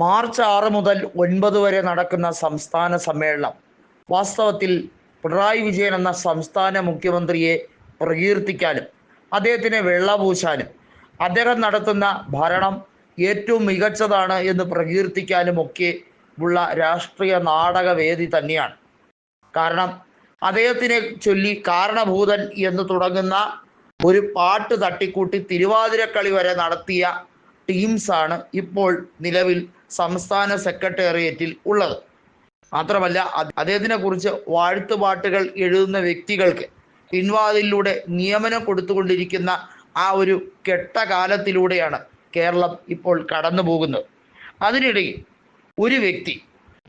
March ആറ് മുതൽ ഒൻപത് വരെ നടക്കുന്ന സംസ്ഥാന സമ്മേളനം. വാസ്തവത്തിൽ പിണറായി വിജയൻ എന്ന സംസ്ഥാന മുഖ്യമന്ത്രിയെ പ്രകീർത്തിക്കാനും അദ്ദേഹത്തിനെ വെള്ളപൂശാനും അദ്ദേഹം നടത്തുന്ന ഭരണം ഏറ്റവും മികച്ചതാണ് എന്ന് പ്രകീർത്തിക്കാനും ഒക്കെ ഉള്ള രാഷ്ട്രീയ നാടകവേദി തന്നെയാണ്. കാരണം അദ്ദേഹത്തിനെ ചൊല്ലി കാരണഭൂതൻ എന്ന് തുടങ്ങുന്ന ഒരു പാട്ട് തട്ടിക്കൂട്ടി തിരുവാതിരക്കളി വരെ നടത്തിയ ടീംസാണ് ഇപ്പോൾ നിലവിൽ സംസ്ഥാന സെക്രട്ടേറിയറ്റിൽ ഉള്ളത്. മാത്രമല്ല അദ്ദേഹത്തിനെ കുറിച്ച് വാഴ്ത്തുപാട്ടുകൾ എഴുതുന്ന വ്യക്തികൾക്ക് പിൻവാതിലൂടെ നിയമനം കൊടുത്തുകൊണ്ടിരിക്കുന്ന ആ ഒരു കെട്ട കാലത്തിലൂടെയാണ് കേരളം ഇപ്പോൾ കടന്നു പോകുന്നത് അതിനിടയിൽ ഒരു വ്യക്തി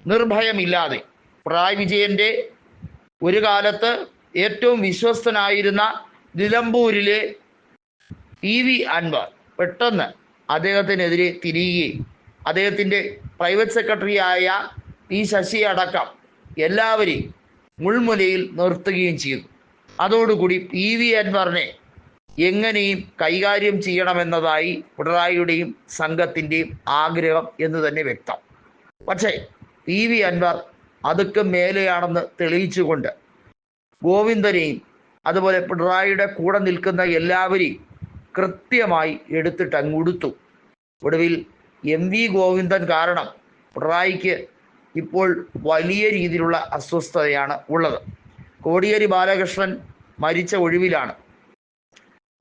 നിർഭയമില്ലാതെ പിണറായി വിജയന്റെ ഒരു കാലത്ത് ഏറ്റവും വിശ്വസ്തനായിരുന്ന നിലമ്പൂരിലെ പി വി അൻവർ പെട്ടെന്ന് അദ്ദേഹത്തിനെതിരെ തിരിയുകയും അദ്ദേഹത്തിന്റെ പ്രൈവറ്റ് സെക്രട്ടറിയായ പി ശശി അടക്കം എല്ലാവരെയും മുൾമുനയിൽ നിർത്തുകയും ചെയ്തു. അതോടുകൂടി പി വി അൻവറിനെ എങ്ങനെയും കൈകാര്യം ചെയ്യണമെന്നതായി പിണറായിയുടെയും സംഘത്തിന്റെയും ആഗ്രഹം എന്ന് തന്നെ വ്യക്തം. പക്ഷേ പി വി അൻവർ അതൊക്കെ മേലെയാണെന്ന് തെളിയിച്ചുകൊണ്ട് ഗോവിന്ദനെയും അതുപോലെ പിണറായിയുടെ കൂടെ നിൽക്കുന്ന എല്ലാവരെയും കൃത്യമായി എടുത്തിട്ട് ഉടുത്തു. ഒടുവിൽ എം വി ഗോവിന്ദൻ കാരണം പിണറായിക്ക് ഇപ്പോൾ വലിയ രീതിയിലുള്ള അസ്വസ്ഥതയാണ് ഉള്ളത്. കോടിയേരി ബാലകൃഷ്ണൻ മരിച്ച ഒഴിവിലാണ്.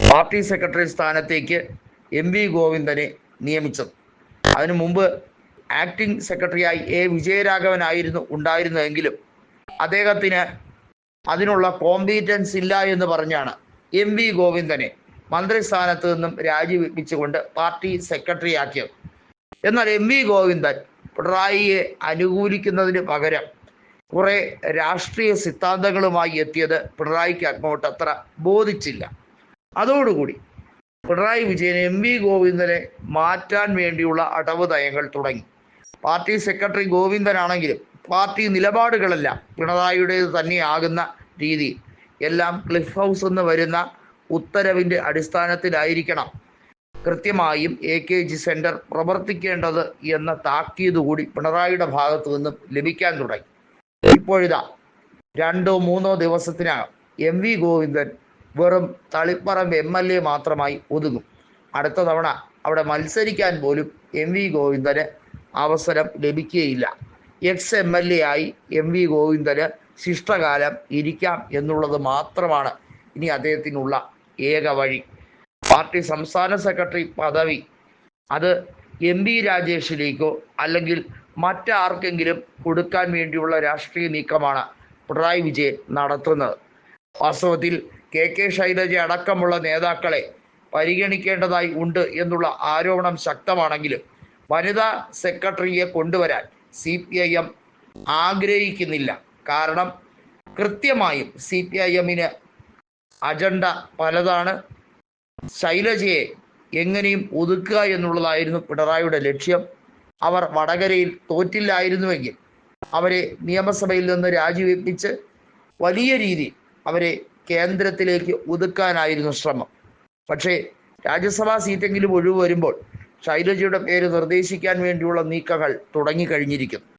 പാർട്ടി സെക്രട്ടറി സ്ഥാനത്തേക്ക് എം വി ഗോവിന്ദനെ നിയമിച്ചത്. അതിനു മുമ്പ് ആക്ടിംഗ് സെക്രട്ടറിയായി എ വിജയരാഘവനായിരുന്നു ഉണ്ടായിരുന്നതെങ്കിലും അദ്ദേഹത്തിന് അതിനുള്ള കോമ്പീറ്റൻസ് ഇല്ല എന്ന് പറഞ്ഞാണ് എം വി ഗോവിന്ദനെ മന്ത്രിസ്ഥാനത്ത് നിന്നും രാജിവെപ്പിച്ചുകൊണ്ട് പാർട്ടി സെക്രട്ടറി ആക്കിയത് എന്നാൽ എം വി ഗോവിന്ദൻ പിണറായിയെ അനുകൂലിക്കുന്നതിന് പകരം കുറെ രാഷ്ട്രീയ സിദ്ധാന്തങ്ങളുമായി എത്തിയത് പിണറായിക്ക് അങ്ങോട്ട് അത്ര ബോധിച്ചില്ല. അതോടുകൂടി പിണറായി വിജയൻ എം വി ഗോവിന്ദനെ മാറ്റാൻ വേണ്ടിയുള്ള അടവ് നയങ്ങൾ തുടങ്ങി. പാർട്ടി സെക്രട്ടറി ഗോവിന്ദനാണെങ്കിലും പാർട്ടി നിലപാടുകളെല്ലാം പിണറായിയുടേത് തന്നെയാകുന്ന രീതി എല്ലാം ക്ലിഫ് ഹൗസ് എന്ന് വരുന്ന ഉത്തരവിന്റെ അടിസ്ഥാനത്തിലായിരിക്കണം കൃത്യമായും എ കെ ജി സെന്റർ പ്രവർത്തിക്കേണ്ടത് എന്ന താക്കീത് കൂടി പിണറായിയുടെ ഭാഗത്തു നിന്നും ലഭിക്കാൻ തുടങ്ങി. ഇപ്പോഴിതാ രണ്ടോ മൂന്നോ ദിവസത്തിനകം എം വി ഗോവിന്ദൻ വെറും തളിപ്പറമ്പ് എം എൽ എ മാത്രമായി ഒതുങ്ങും. അടുത്ത തവണ അവിടെ മത്സരിക്കാൻ പോലും എം വി ഗോവിന്ദന് അവസരം ലഭിക്കുകയില്ല എക്സ് എം എൽ എ ആയി എം വി ഗോവിന്ദന് ശിഷ്ടകാലം ഇരിക്കാം എന്നുള്ളത് മാത്രമാണ് ഇനി അദ്ദേഹത്തിനുള്ള ഏക വഴി. പാർട്ടി സംസ്ഥാന സെക്രട്ടറി പദവി. അത് എം ബി രാജേഷിലേക്കോ അല്ലെങ്കിൽ മറ്റാർക്കെങ്കിലും കൊടുക്കാൻ വേണ്ടിയുള്ള രാഷ്ട്രീയ നീക്കമാണ് പിണറായി വിജയൻ നടത്തുന്നത്. വാസ്തവത്തിൽ കെ കെ ശൈലജ അടക്കമുള്ള നേതാക്കളെ പരിഗണിക്കേണ്ടതായി ഉണ്ട് എന്നുള്ള ആരോപണം ശക്തമാണെങ്കിലും വനിതാ സെക്രട്ടറിയെ കൊണ്ടുവരാൻ സി പി ഐ എം ആഗ്രഹിക്കുന്നില്ല. കാരണം കൃത്യമായും സി പി ഐ എമ്മിന് അജണ്ട പലതാണ്. ശൈലജയെ എങ്ങനെയും ഒതുക്കുക എന്നുള്ളതായിരുന്നു പിണറായിയുടെ ലക്ഷ്യം. അവർ വടകരയിൽ തോറ്റില്ലായിരുന്നുവെങ്കിൽ അവരെ നിയമസഭയിൽ നിന്ന് രാജിവെപ്പിച്ച് വലിയ രീതിയിൽ അവരെ കേന്ദ്രത്തിലേക്ക് ഒതുക്കാനായിരുന്നു ശ്രമം. പക്ഷേ രാജ്യസഭാ സീറ്റെങ്കിലും ഒഴിവ് വരുമ്പോൾ ശൈലജയുടെ പേര് നിർദ്ദേശിക്കാൻ വേണ്ടിയുള്ള നീക്കങ്ങൾ തുടങ്ങിക്കഴിഞ്ഞിരിക്കുന്നു.